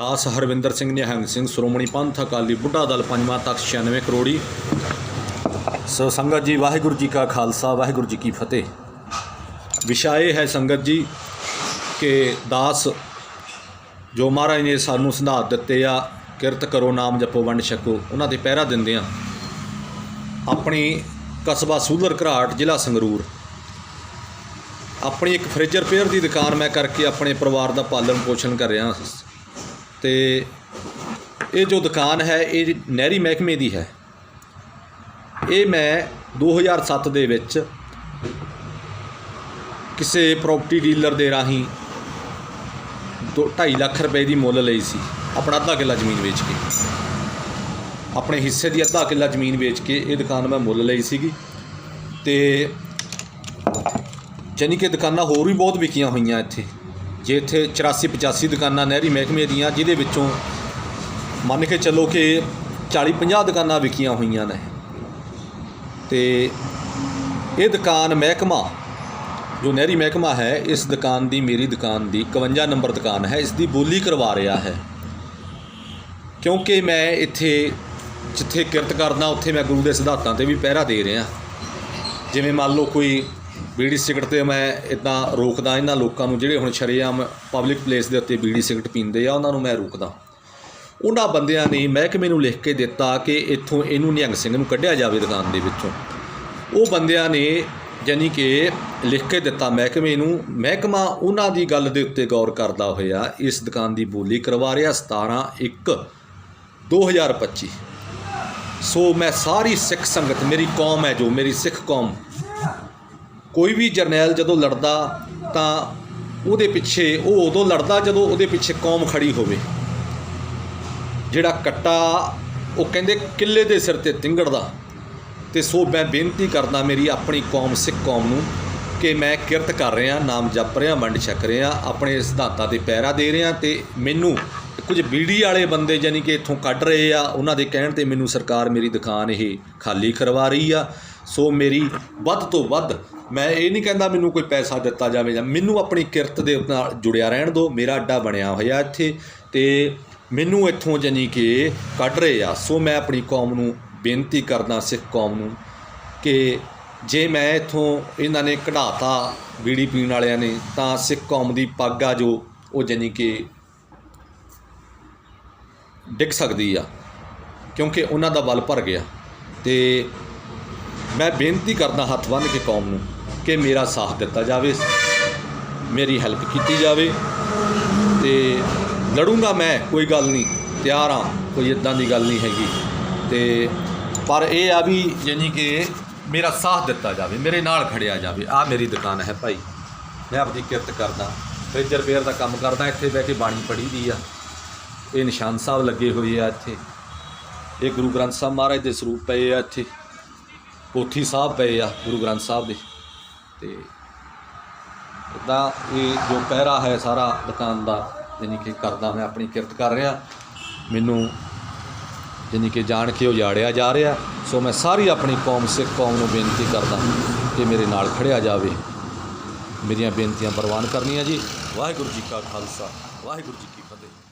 ਦਾਸ ਹਰਵਿੰਦਰ ਸਿੰਘ, ਨਿਹੰਗ ਸਿੰਘ, ਸ਼੍ਰੋਮਣੀ ਪੰਥ, ਅਕਾਲੀ ਬੁੱਢਾ ਦਲ, ਪੰਜਵਾਂ ਤਖਤ 96 ਕਰੋੜੀ। ਸੋ ਸੰਗਤ ਜੀ, ਵਾਹਿਗੁਰੂ ਜੀ ਕਾ ਖਾਲਸਾ, ਵਾਹਿਗੁਰੂ ਜੀ ਕੀ ਫਤਿਹ। ਵਿਸ਼ਾ ਇਹ ਹੈ ਸੰਗਤ ਜੀ ਕਿ ਦਾਸ ਜੋ ਮਹਾਰਾਜ ਨੇ ਸਾਨੂੰ ਸਿਧਾਂਤ ਦਿੱਤੇ ਆ, ਕਿਰਤ ਕਰੋ, ਨਾਮ ਜਪੋ, ਵੰਡ ਛਕੋ, ਉਹਨਾਂ 'ਤੇ ਪਹਿਰਾ ਦਿੰਦੇ ਆ। ਆਪਣੀ ਕਸਬਾ ਸੂਦਰ ਘਰਾਟ, ਜ਼ਿਲ੍ਹਾ ਸੰਗਰੂਰ। ਆਪਣੀ ਇੱਕ ਫ੍ਰਿਜ ਰਿਪੇਅਰ ਦੀ ਦੁਕਾਨ ਮੈਂ ਕਰਕੇ ਆਪਣੇ ਪਰਿਵਾਰ ਦਾ ਪਾਲਣ ਪੋਸ਼ਣ ਕਰ ਰਿਹਾ ਤੇ ਇਹ ਜੋ ਦੁਕਾਨ ਹੈ, ਇਹ ਨਹਿਰੀ ਮਹਿਕਮੇ ਦੀ ਹੈ। ਇਹ ਮੈਂ 2007 ਦੇ ਵਿੱਚ ਕਿਸੇ ਪ੍ਰਾਪਰਟੀ ਡੀਲਰ ਦੇ ਰਾਹੀਂ ਦੋ 2.5 ਲੱਖ ਰੁਪਏ ਦੀ ਮੁੱਲ ਲਈ ਸੀ। ਆਪਣਾ ਅੱਧਾ ਕਿੱਲਾ ਜ਼ਮੀਨ ਵੇਚ ਕੇ। ਆਪਣੇ ਹਿੱਸੇ ਦੀ ਅੱਧਾ ਕਿੱਲਾ ਜ਼ਮੀਨ ਵੇਚ ਕੇ ਇਹ ਦੁਕਾਨ ਮੈਂ ਮੁੱਲ ਲਈ ਸੀਗੀ। ਤੇ ਜਾਣੀ ਕਿ ਦੁਕਾਨਾਂ ਹੋਰ ਵੀ ਬਹੁਤ ਵਿਕੀਆਂ ਹੋਈਆਂ ਇੱਥੇ। ਜੇ ਇੱਥੇ 84 85 ਦੁਕਾਨਾਂ ਨਹਿਰੀ ਮਹਿਕਮੇ ਦੀਆਂ, ਜਿਹਦੇ ਵਿੱਚੋਂ ਮੰਨ ਕੇ ਚੱਲੋ ਕਿ 40 50 ਦੁਕਾਨਾਂ ਵਿਕੀਆਂ ਹੋਈਆਂ ਨੇ। ਤੇ ਇਹ ਦੁਕਾਨ ਮਹਿਕਮਾ, ਜੋ ਨਹਿਰੀ ਮਹਿਕਮਾ ਹੈ, ਇਸ ਦੁਕਾਨ ਦੀ ਮੇਰੀ ਦੁਕਾਨ ਦੀ 51 ਨੰਬਰ ਦੁਕਾਨ ਹੈ। ਇਸ ਦੀ ਬੋਲੀ ਕਰਵਾ ਰਿਹਾ ਹੈ। ਕਿਉਂਕਿ ਮੈਂ ਇੱਥੇ ਜਿੱਥੇ ਕਿਰਤ ਕਰਦਾ, ਉੱਥੇ ਮੈਂ ਗੁਰੂ ਦੇ ਸਿਧਾਂਤਾਂ ਤੇ ਵੀ ਪਹਿਰਾ ਦੇ ਰਿਹਾ। ਜਿਵੇਂ ਮੰਨ ਲਓ ਕੋਈ ਬੀੜੀ ਸਿਗਰਟ ਤੇ ਮੈਂ ਇਦਾਂ ਰੋਕਦਾ, ਇਹਨਾਂ ਲੋਕਾਂ ਨੂੰ ਜਿਹੜੇ ਹੁਣ ਸ਼ਰੇਆਮ ਪਬਲਿਕ ਪਲੇਸ ਦੇ ਉੱਤੇ ਬੀੜੀ ਸਿਗਰਟ ਪੀਂਦੇ ਆ, ਉਹਨਾਂ ਨੂੰ ਮੈਂ ਰੋਕਦਾ। ਉਹਨਾਂ ਬੰਦਿਆਂ ਨੇ ਮਹਿਕਮੇ ਨੂੰ ਲਿਖ ਕੇ ਦਿੱਤਾ ਕਿ ਇੱਥੋਂ ਇਹਨੂੰ ਨਿਹੰਗ ਸਿੰਘ ਨੂੰ ਕੱਢਿਆ ਜਾਵੇ ਦੁਕਾਨ ਦੇ ਵਿੱਚੋਂ। ਉਹ ਬੰਦਿਆਂ ਨੇ ਯਾਨੀ ਕਿ ਲਿਖ ਕੇ ਦਿੱਤਾ ਮਹਿਕਮੇ ਨੂੰ, ਮਹਿਕਮਾ ਉਹਨਾਂ ਦੀ ਗੱਲ ਦੇ ਉੱਤੇ ਗੌਰ ਕਰਦਾ ਹੋਇਆ, ਇਸ ਦੁਕਾਨ ਦੀ ਬੋਲੀ ਕਰਵਾ ਰਿਹਾ 17 1 2025 ਸੋ ਮੈਂ ਸਾਰੀ ਸਿੱਖ ਸੰਗਤ, ਮੇਰੀ ਕੌਮ ਹੈ ਜੋ, ਮੇਰੀ ਸਿੱਖ ਕੌਮ ਕੋਈ ਵੀ ਜਰਨੈਲ ਜਦੋਂ ਲੜਦਾ ਤਾਂ ਉਹਦੇ ਪਿੱਛੇ, ਉਹ ਉਦੋਂ ਲੜਦਾ ਜਦੋਂ ਉਹਦੇ ਪਿੱਛੇ ਕੌਮ ਖੜੀ ਹੋਵੇ। ਜਿਹੜਾ ਕੱਟਾ, ਉਹ ਕਹਿੰਦੇ ਕਿੱਲੇ ਦੇ ਸਿਰ ਤੇ ਤਿੰਗੜਦਾ। ਤੇ ਸੋ ਮੈਂ ਬੇਨਤੀ ਕਰਦਾ ਮੇਰੀ ਆਪਣੀ ਕੌਮ, ਸਿੱਖ ਕੌਮ ਨੂੰ ਕਿ ਮੈਂ ਕਿਰਤ ਕਰ ਰਿਹਾ, ਨਾਮ ਜਪ ਰਿਹਾ, ਵੰਡ ਛਕ ਰਿਹਾ, ਆਪਣੇ ਸਿਧਾਂਤਾਂ ਤੇ ਪੈਰਾ ਦੇ ਰਿਹਾ ਤੇ ਮੈਨੂੰ ਕੁਝ ਬੀੜੀ ਵਾਲੇ ਬੰਦੇ ਜਾਨੀ ਕਿ ਇੱਥੋਂ ਕੱਢ ਰਹੇ ਆ, ਉਹਨਾਂ ਦੇ ਕਹਿਣ ਤੇ ਮੈਨੂੰ ਸਰਕਾਰ ਮੇਰੀ ਦੁਕਾਨ ਇਹ ਖਾਲੀ ਕਰਵਾ ਰਹੀ ਆ। ਸੋ ਮੇਰੀ ਵੱਧ ਤੋਂ ਵੱਧ ਮੈਂ ਇਹ ਨਹੀਂ ਕਹਿੰਦਾ ਮੈਨੂੰ ਕੋਈ ਪੈਸਾ ਦਿੱਤਾ ਜਾਵੇ ਜਾਂ ਮੈਨੂੰ ਆਪਣੀ ਕਿਰਤ ਦੇ ਨਾਲ ਜੁੜਿਆ ਰਹਿਣ ਦਿਓ, ਮੇਰਾ ਅੱਡਾ ਬਣਿਆ ਹੋਇਆ ਇੱਥੇ ਤੇ ਮੈਨੂੰ ਇੱਥੋਂ ਜਾਨੀ ਕਿ ਕੱਢ ਰਹੇ ਆ। ਸੋ ਮੈਂ ਆਪਣੀ ਕੌਮ ਨੂੰ ਬੇਨਤੀ ਕਰਦਾ, ਸਿੱਖ ਕੌਮ ਨੂੰ ਕਿ ਜੇ ਮੈਂ ਇੱਥੋਂ ਇਹਨਾਂ ਨੇ ਕਢਾਤਾ ਬੀੜੀ ਪੀਣ ਵਾਲਿਆਂ ਨੇ, ਤਾਂ ਸਿੱਖ ਕੌਮ ਦੀ ਪੱਗ ਆ ਜੋ, ਉਹ ਜਾਨੀ ਕਿ ਡਿੱਗ ਸਕਦੀ ਆ, ਕਿਉਂਕਿ ਉਹਨਾਂ ਦਾ ਬਲ ਭਰ ਗਿਆ ਤੇ ਮੈਂ ਬੇਨਤੀ ਕਰਦਾ ਹੱਥ ਬੰਨ੍ਹ ਕੇ ਕੌਮ ਨੂੰ ਕਿ ਮੇਰਾ ਸਾਥ ਦਿੱਤਾ ਜਾਵੇ, ਮੇਰੀ ਹੈਲਪ ਕੀਤੀ ਜਾਵੇ ਤੇ ਲੜੂੰਗਾ ਮੈਂ, ਕੋਈ ਗੱਲ ਨਹੀਂ, ਤਿਆਰ ਆ ਕੋਈ ਇਦਾਂ ਦੀ ਗੱਲ ਨਹੀਂ ਹੈਗੀ। ਤੇ ਪਰ ਇਹ ਆ ਵੀ ਯਾਨੀ ਕਿ ਮੇਰਾ ਸਾਥ ਦਿੱਤਾ ਜਾਵੇ, ਮੇਰੇ ਨਾਲ ਖੜਿਆ ਜਾਵੇ ਆ ਮੇਰੀ ਦੁਕਾਨ ਹੈ ਭਾਈ। ਮੈਂ ਆਪਦੀ ਕਿਰਤ ਕਰਦਾ ਫ੍ਰਿਜ ਰਿਪੇਅਰ ਦਾ ਕੰਮ ਕਰਦਾ, ਇੱਥੇ ਬਹਿ ਕੇ ਬਾਣੀ ਪੜ੍ਹੀ ਦੀ ਆ। ਇਹ ਨਿਸ਼ਾਨ ਸਾਹਿਬ ਲੱਗੇ ਹੋਏ ਆ ਇੱਥੇ। ਇਹ ਗੁਰੂ ਗ੍ਰੰਥ ਸਾਹਿਬ ਮਹਾਰਾਜ ਦੇ ਸਰੂਪ ਪਏ ਆ ਇੱਥੇ। ਪੋਥੀ ਸਾਹਿਬ ਪਏ ਆ, ਗੁਰੂ ਗ੍ਰੰਥ ਸਾਹਿਬ ਦੇ। ਤੇ ਇਦਾਂ ਇਹ ਜੋ ਪਹਿਰਾ ਹੈ ਸਾਰਾ ਦੁਕਾਨ ਦਾ ਯਾਨੀ ਕਿ ਕਰਦਾ ਮੈਂ ਆਪਣੀ ਕਿਰਤ ਕਰ ਰਿਹਾ। ਮੈਨੂੰ ਯਾਨੀ ਕਿ ਜਾਣ ਕੇ ਉਜਾੜਿਆ ਜਾ ਰਿਹਾ। ਸੋ ਮੈਂ ਸਾਰੀ ਆਪਣੀ ਕੌਮ, ਸਿੱਖ ਕੌਮ ਨੂੰ ਬੇਨਤੀ ਕਰਦਾ ਕਿ ਮੇਰੇ ਨਾਲ ਖੜਿਆ ਜਾਵੇ। ਮੇਰੀਆਂ ਬੇਨਤੀਆਂ ਪ੍ਰਵਾਨ ਕਰਨੀਆਂ ਜੀ। ਵਾਹਿਗੁਰੂ ਜੀ ਕਾ ਖਾਲਸਾ, ਵਾਹਿਗੁਰੂ ਜੀ ਕੀ ਫਤਿਹ।